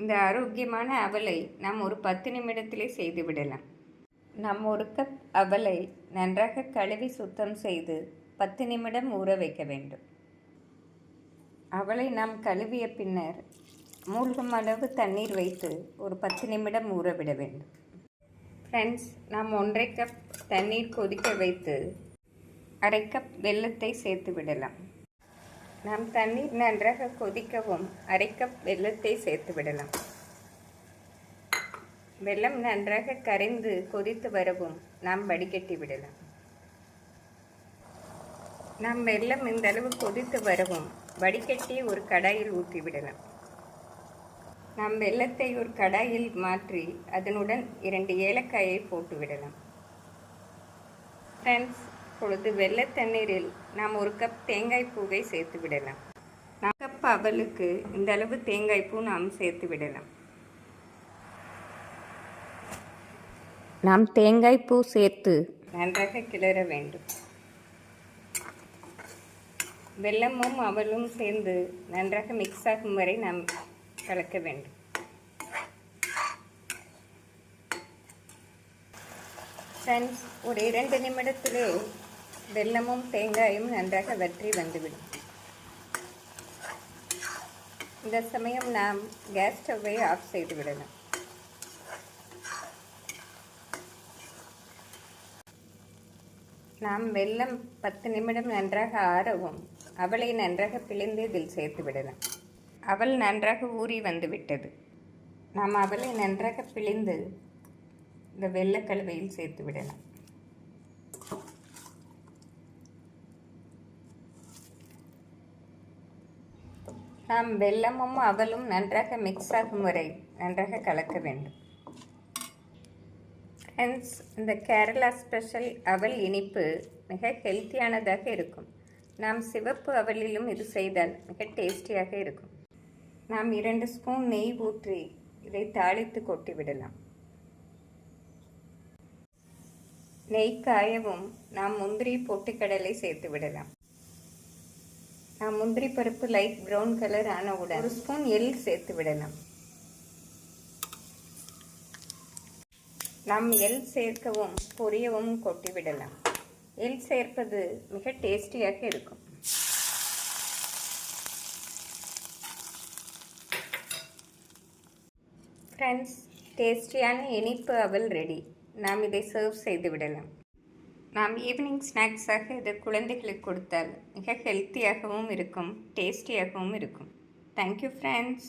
இந்த ஆரோக்கியமான அவலை நாம் ஒரு பத்து நிமிடத்திலே செய்துவிடலாம் நம் நாம் ஒரு கப் அவலை நன்றாக கழுவி சுத்தம் செய்து பத்து நிமிடம் ஊற வைக்க வேண்டும். அவளை நாம் கழுவிய பின்னர் மூழ்கும் அளவு தண்ணீர் வைத்து ஒரு பத்து நிமிடம் ஊற விட வேண்டும். ஃப்ரெண்ட்ஸ் நாம் ஒன்றரை கப் தண்ணீர் கொதிக்க வைத்து அரை கப் வெல்லத்தை சேர்த்து விடலாம். நாம் தண்ணீர் நன்றாக கொதிக்கவும் அரை கப் சேர்த்து விடலாம். வெள்ளம் நன்றாக கரைந்து கொதித்து வரவும் நாம் வடிகட்டி விடலாம். நாம் வெள்ளம் இந்த அளவு கொதித்து வரவும் வடிகட்டி ஒரு கடாயில் ஊற்றி விடலாம். நாம் வெள்ளத்தை ஒரு கடாயில் மாற்றி அதனுடன் இரண்டு ஏலக்காயை போட்டு விடலாம். ஃப்ரெண்ட்ஸ் பொழுது வெள்ளை தண்ணீரில் நாம் ஒரு கப் தேங்காய் பூவை சேர்த்து விடலாம். நாம் கப் அவலுக்கு இந்த அளவு தேங்காய் பூ நாம் சேர்த்து விடலாம். நாம் தேங்காய் பூ சேர்த்து நன்றாக கிளற வேண்டும். வெள்ளமும் அவலும் சேர்ந்து நன்றாக மிக்ஸ் ஆகும் வரை நாம் கலக்க வேண்டும். ஃப்ரெண்ட்ஸ் ஒரு இரண்டு நிமிடத்திலே வெல்லமும் தேங்காயும் நன்றாக வற்றி வந்துவிடும். இந்த சமயம் நாம் கேஸ் ஸ்டவ்வை ஆஃப் செய்து விடலாம் நாம் வெல்லம் பத்து நிமிடம் நன்றாக ஆறவும் அவளை நன்றாக பிழிந்து இதில் சேர்த்து விடலாம் அவள் நன்றாக ஊறி வந்து விட்டது நாம் அவளை நன்றாக பிழிந்து இந்த வெள்ளக்கழுவையில் சேர்த்து விடலாம் நாம் வெல்லமும் அவலும் நன்றாக மிக்ஸ் ஆகும் வரை நன்றாக கலக்க வேண்டும். ஹென்ஸ் இந்த கேரளா ஸ்பெஷல் அவல் இனிப்பு மிக ஹெல்த்தியானதாக இருக்கும். நாம் சிவப்பு அவலிலும் இது செய்தால் மிக டேஸ்டியாக இருக்கும். நாம் இரண்டு ஸ்பூன் நெய் ஊற்றி இதை தாளித்து கொட்டி விடலாம். நெய் காயவும் நாம் முந்திரி பொட்டுக்கடலை சேர்த்து விடலாம். நாம் முந்திரி பருப்பு லைட் ப்ரௌன் கலர் ஆனவுடன் ஒரு ஸ்பூன் எள் சேர்த்து விடலாம். நாம் எள் சேர்க்கவும் பொரியவும் கொட்டி விடலாம். எள் சேர்ப்பது மிக டேஸ்டியாக இருக்கும். ஃப்ரெண்ட்ஸ் டேஸ்டியான இனிப்பு அவல் ரெடி நாம் இதை சர்வ் செய்து விடலாம். நாம் ஈவினிங் ஸ்நாக்ஸாக இது குழந்தைகளுக்கு கொடுத்தால் மிக ஹெல்த்தியாகவும் இருக்கும் டேஸ்டியாகவும் இருக்கும். Thank you friends